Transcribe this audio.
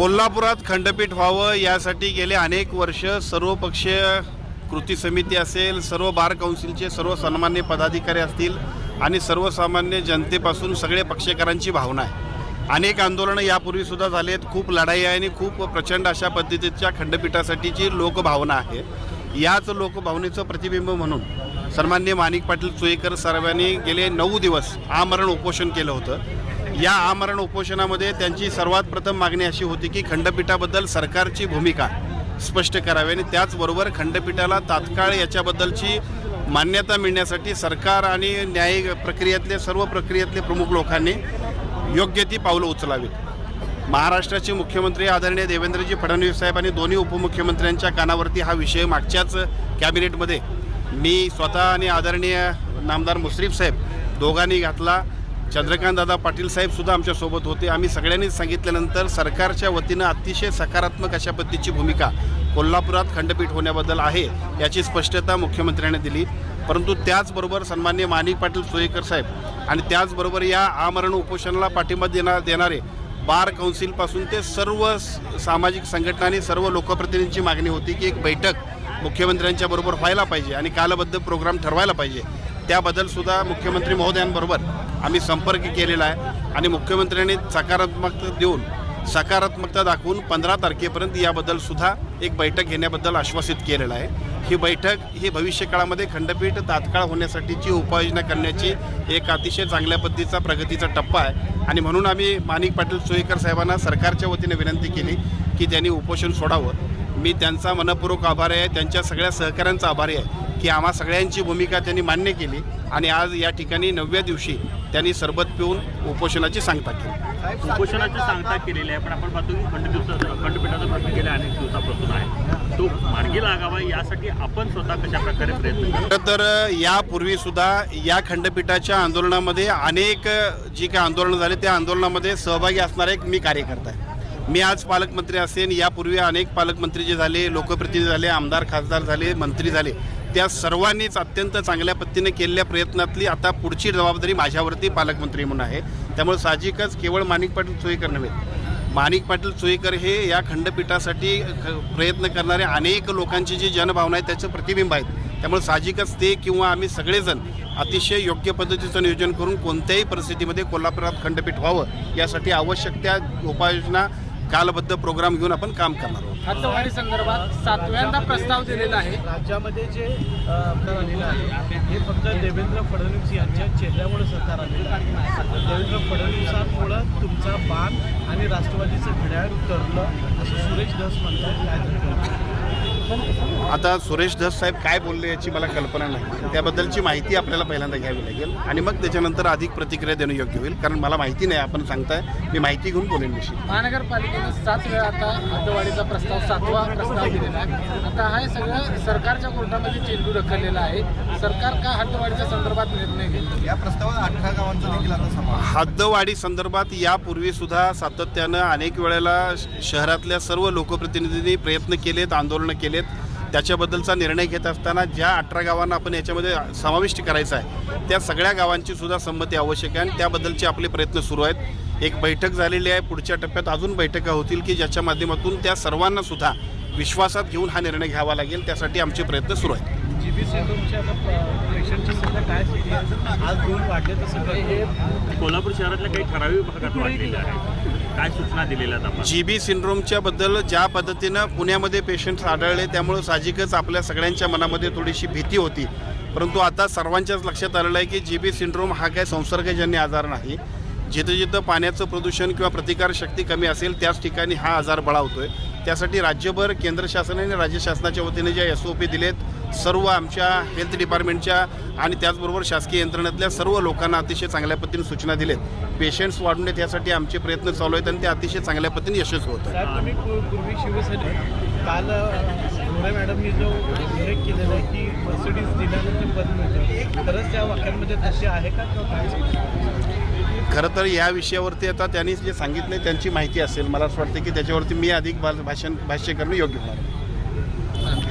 कोल्हापुरात खंडपीठ व्हावं यासाठी गेले अनेक वर्ष सर्वपक्षीय कृती समिती असेल सर्व बार काउन्सिलचे सर्व सन्मान्य पदाधिकारी असतील आणि सर्वसामान्य जनतेपासून सगळे पक्षकारांची भावना आहे. अनेक आंदोलनं यापूर्वीसुद्धा झाली आहेत खूप लढाई आहे आणि खूप प्रचंड अशा पद्धतीच्या खंडपीठासाठीची लोकभावना आहे. याच लोकभावनेचं प्रतिबिंब म्हणून सन्मान्य माणिक पाटील चुईकर सर्वांनी गेले नऊ दिवस आमरण उपोषण केलं होतं. या आमरण उपोषणामध्ये त्यांची सर्वात प्रथम मागणी अशी होती की खंडपीठाबद्दल सरकारची भूमिका स्पष्ट करावी आणि त्याचबरोबर खंडपीठाला तात्काळ याच्याबद्दलची मान्यता मिळण्यासाठी सरकार आणि न्यायिक प्रक्रियेतले सर्व प्रक्रियेतले प्रमुख लोकांनी योग्य ती पावलं उचलावीत. महाराष्ट्राचे मुख्यमंत्री आदरणीय देवेंद्रजी फडणवीस साहेब आणि दोन्ही उपमुख्यमंत्र्यांच्या कानावरती हा विषय मागच्याच कॅबिनेटमध्ये मी स्वतः आणि आदरणीय नामदार मुश्रीफ साहेब दोघांनी घातला. चंद्रकांत दादा पाटील साहेब सुद्धा आमच्यासोबत होते. आम्ही सगळ्यांनीच सांगितल्यानंतर सरकारच्या वतीनं अतिशय सकारात्मक अशा पद्धतीची भूमिका कोल्हापुरात खंडपीठ होण्याबद्दल आहे याची स्पष्टता मुख्यमंत्र्यांनी दिली. परंतु त्याचबरोबर सन्मान्य माणिक पाटील सोयेकर साहेब आणि त्याचबरोबर या आमरण उपोषणाला पाठिंबा देणार देणारे बार काउन्सिलपासून ते सर्व स- सामाजिक संघटना आणि सर्व लोकप्रतिनिधींची मागणी होती की एक बैठक मुख्यमंत्र्यांच्या बरोबर व्हायला पाहिजे आणि कालबद्ध प्रोग्राम ठरवायला पाहिजे. त्याबद्दल सुद्धा मुख्यमंत्री महोदयांबरोबर आम्ही संपर्क केलेला आहे आणि मुख्यमंत्र्यांनी सकारात्मकता देऊन सकारात्मकता दाखवून पंधरा तारखेपर्यंत याबद्दल सुद्धा एक बैठक घेण्याबद्दल आश्वासित केलेलं आहे. ही बैठक ही भविष्यकाळामध्ये खंडपीठ तात्काळ होण्यासाठीची उपाययोजना करण्याची एक अतिशय चांगल्या पद्धतीचा प्रगतीचा टप्पा आहे. आणि म्हणून आम्ही माणिक पाटील सोयकर साहेबांना सरकारच्या वतीने विनंती केली की त्यांनी उपोषण सोडावं. मी त्यांचा मनपूर्वक आभारी आहे. त्यांच्या सगळ्या सहकाऱ्यांचा आभारी आहे. की आम्हा सगळ्यांची भूमिका त्यांनी मान्य केली आणि आज या ठिकाणी नवव्या दिवशी त्यांनी सरबत पिऊन उपोषणाची सांगता केली. उपोषणाची सांगता केलेली आहे पण आपण पाहतो की खंड खंडपीठाचा प्रश्न गेल्या अनेक दिवसापासून आहे. तो मार्गी लागावा यासाठी आपण स्वतः कशा प्रकारे प्रयत्न खरं तर यापूर्वी सुद्धा या खंडपीठाच्या आंदोलनामध्ये अनेक जी काही आंदोलनं झाली त्या आंदोलनामध्ये सहभागी असणारा एक मी कार्यकर्ता आहे. मी आज पालकमंत्री असेन यापूर्वी अनेक पालकमंत्री जे झाले लोकप्रतिनिधी झाले आमदार खासदार झाले मंत्री झाले त्या सर्वांनीच अत्यंत चांगल्या पद्धतीने केलेल्या प्रयत्नातली आता पुढची जबाबदारी माझ्यावरती पालकमंत्री म्हणून आहे. त्यामुळे साहजिकच केवळ माणिक पाटील सोयीकर नव्हे माणिक पाटील सोयीकर हे या खंडपीठासाठी ख- प्रयत्न करणारे अनेक लोकांची जी जनभावना आहे त्याचं प्रतिबिंब आहेत. त्यामुळे साहजिकच ते किंवा आम्ही सगळेजण अतिशय योग्य पद्धतीचं नियोजन करून कोणत्याही परिस्थितीमध्ये कोल्हापुरात खंडपीठ व्हावं यासाठी आवश्यक त्या उपाययोजना कालबद्ध प्रोग्राम घेऊन आपण काम करणार आहोत. हद्दवाढी संदर्भात सातव्यांदा प्रस्ताव दिलेला आहे. राज्यामध्ये जे आलेलं आहे हे फक्त देवेंद्र फडणवीस यांच्या चेहऱ्यामुळे सरकार आलेलं आहे. देवेंद्र फडणवीसांमुळं तुमचा बाण आणि राष्ट्रवादीचं घड्याळ उतरलं असं सुरेश धस म्हणतात? आता सुरेश धस साहेब काय बोलले याची मला कल्पना नाही. त्याबद्दलची माहिती आपल्याला पहिल्यांदा घ्यावी लागेल. आणि मग त्याच्यानंतर अधिक प्रतिक्रिया देणं योग्य होईल. कारण मला माहिती नाही आपण सांगताय. मी माहिती घेऊन बोलेन विषयी. महानगरपालिकेनं सात वेळा आता हद्दवाढीचा प्रस्ताव सातवा प्रस्ताव दिलेला आहे. आता हा सगळं सरकारच्या कोर्टामध्ये चेंडू ढकललेला आहे. सरकार का हद्दवाढीच्या संदर्भात निर्णय घेईल या प्रस्तावात अठरा गावांचा देखील आता हद्दवाढी संदर्भात यापूर्वी सुद्धा सातत्यानं अनेक वेळेला शहरातल्या सर्व लोकप्रतिनिधींनी प्रयत्न केलेत आंदोलनं केलेत. त्याच्याबद्दलचा निर्णय घेत असताना ज्या अठरा गावांना आपण याच्यामध्ये समाविष्ट करायचा आहे त्या सगळ्या गावांची सुद्धा संमती आवश्यक आहे आणि त्याबद्दलचे आपले प्रयत्न सुरू आहेत. एक बैठक झालेली आहे. पुढच्या टप्प्यात अजून बैठका होतील की ज्याच्या माध्यमातून त्या सर्वांना सुद्धा विश्वासात घेऊन हा निर्णय घ्यावा लागेल. त्यासाठी आमचे प्रयत्न सुरू आहेत. कोल्हापूर शहरातल्या काही ठराविक भागात वाढलेल्या आहेत. काय सूचना दिलेल्या आहेत जी बी सिंड्रोमच्या बद्दल ज्या पद्धतीनं पुण्यामध्ये पेशंट्स आढळले त्यामुळं साहजिकच आपल्या सगळ्यांच्या मनामध्ये थोडीशी भीती होती. परंतु आता सर्वांच्याच लक्षात आलेलं आहे की जी बी सिंड्रोम हा काय संसर्गजन्य आजार नाही. जिथं जिथं पाण्याचं प्रदूषण किंवा प्रतिकारशक्ती कमी असेल त्याच ठिकाणी हा आजार बळावतोय. त्यासाठी राज्यभर केंद्र शासनाने आणि राज्य शासनाच्या वतीने ज्या एस ओ पी दिलेत सर्व आमच्या हेल्थ डिपार्टमेंटच्या आणि त्याचबरोबर शासकीय यंत्रणेतल्या सर्व लोकांना अतिशय चांगल्या पद्धतीने सूचना दिलेत पेशंट्स वाढून देत यासाठी आमचे प्रयत्न चालू आहेत आणि ते अतिशय चांगल्या पद्धतीने यशस्वी होत आहेत. पूर्वी शिवसेने काल मॅडमनी जो उल्लेख केलेला आहे की मर्सिडीज दिल्यानंतर पद मिळतं खरंच त्या वाक्यांमध्ये तसे आहे का खरं तर या विषयावरती आता त्यांनी जे सांगितले त्यांची माहिती असेल. मला असं वाटतं की त्याच्यावरती मी अधिक भाषण भाष्य करणं योग्य होणार